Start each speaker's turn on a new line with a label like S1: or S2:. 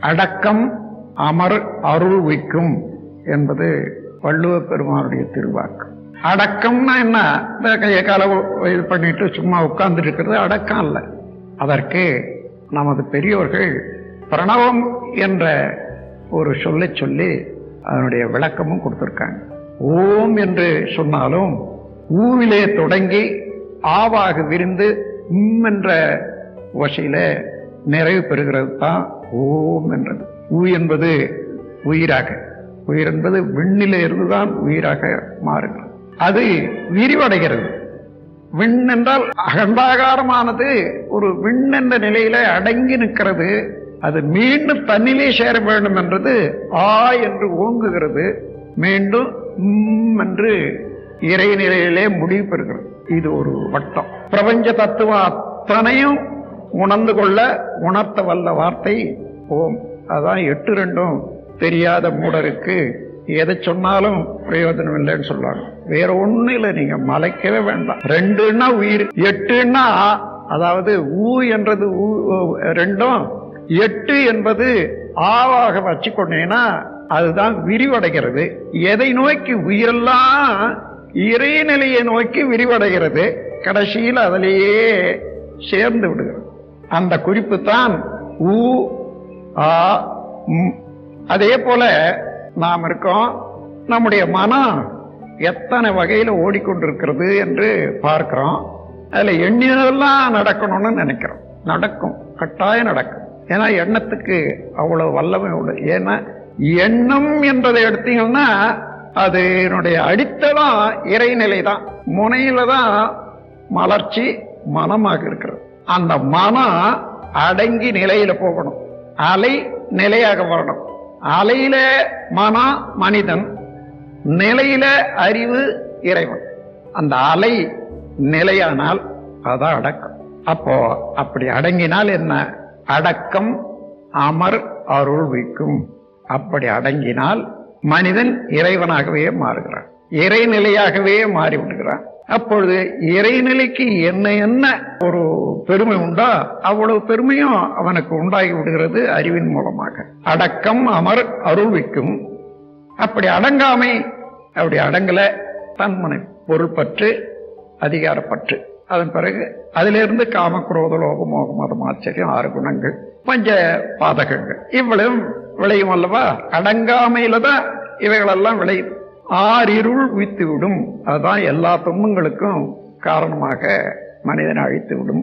S1: அடக்கம் அமர் அருள் வைக்கும் என்பது வள்ளுவ பெருமானுடைய திருவாக்கு. அடக்கம்னா என்ன? இந்த கையை கால இது பண்ணிட்டு சும்மா உட்கார்ந்துட்டு இருக்கிறது அடக்கம் இல்லை அதற்கு நமது பெரியோர்கள் பிரணவம் என்ற ஒரு சொல்லை சொல்லி அதனுடைய விளக்கமும் கொடுத்துருக்காங்க. ஓம் என்று சொன்னாலும் ஊவிலே தொடங்கி ஆவாக விரிந்து உம் என்ற ஓசையில நிறைவு பெறுகிறது தான் ஓம் என்றது. ஊ என்பது உயிராக. உயிர் என்பது விண்ணிலிருந்து இருந்துதான் உயிராக மாறுகிறது. அது விரிவடைகிறது. விண் என்றால் அகண்டாகாரமானது ஒரு விண் என்ற நிலையில அடங்கி நிற்கிறது. அது மீண்டும் தன்னிலே சேர வேண்டும் என்றது ஆ என்று ஓங்குகிறது. மீண்டும் உம் என்று இறைநிலையிலே முடிவு பெறுகிறது. இது ஒரு வட்டம். பிரபஞ்ச தத்துவம் அத்தனையும் உணர்ந்து கொள்ள உணர்த்த வல்ல வார்த்தை ஓம். அதான் எட்டு ரெண்டும் தெரியாத மூடருக்கு எதை சொன்னாலும் பிரயோஜனம் இல்லைன்னு சொல்லுவாங்க. வேற ஒண்ணு இல்லை நீங்க மலைக்கவே வேண்டாம். ரெண்டுன்னா உயிர் எட்டுன்னா அதாவது ஊ என்றது ஊ ரெண்டும் எட்டு என்பது ஆவாக வச்சுக்கொண்டீங்கன்னா அதுதான் விரிவடைகிறது. எதை நோக்கி உயிரெல்லாம் இறைநிலையை நோக்கி விரிவடைகிறது கடைசியில் அதிலேயே சேர்ந்து விடுகிறது. அந்த குறிப்பு தான் ஊ ஆ அதே போல நாம் இருக்கோம். நம்முடைய மனம் எத்தனை வகையில் ஓடிக்கொண்டிருக்கிறது என்று பார்க்கிறோம். அதில் எண்ணினதெல்லாம் நடக்கணும்னு நினைக்கிறோம். நடக்கும். கட்டாயம் நடக்கும். ஏன்னா எண்ணத்துக்கு அவ்வளோ வல்லமை உண்டு. ஏன்னா எண்ணம் என்றதை எடுத்தீங்கன்னா அது என்னுடைய அடித்தளம் இறைநிலை தான் முனையில தான் மலர்ச்சி மனமாக இருக்கிறது. அந்த மனம் அடங்கி நிலையில போகணும். அலை நிலையாக வரணும். அலையில மனம் மனிதன் நிலையில அறிவு இறைவன். அந்த அலை நிலையானால் அதான் அடக்கம். அப்போ அப்படி அடங்கினால் என்ன? அடக்கம் அமர் அருள் வைக்கும். அப்படி அடங்கினால் மனிதன் இறைவனாகவே மாறுகிறான். இறைநிலையாகவே மாறி விடுகிறான் அப்பொழுது இறைநிலைக்கு என்ன என்ன ஒரு பெருமை உண்டோ அவ்வளவு பெருமையும் அவனுக்கு உண்டாகி விடுகிறது அறிவின் மூலமாக. அடக்கம் அமர் அருள்விக்கும் அப்படி அடங்காமை அப்படி அடங்கல. தன்மனை பொருள் பற்று அதிகாரப்பற்று. அதன் பிறகு அதிலிருந்து காமக்ரோத லோகம் லோக மோக மதம் ஆச்சரியம் ஆறு குணங்கள் பஞ்ச பாதகங்கள். இவ்வளவு விளையும் அல்லவா? அடங்காமையில தான் இவைகளெல்லாம் விளையுது ஆறிருள் வித்து விடும் அதுதான் எல்லா துன்பங்களுக்கும் காரணமாக மனிதனை அழித்து விடும்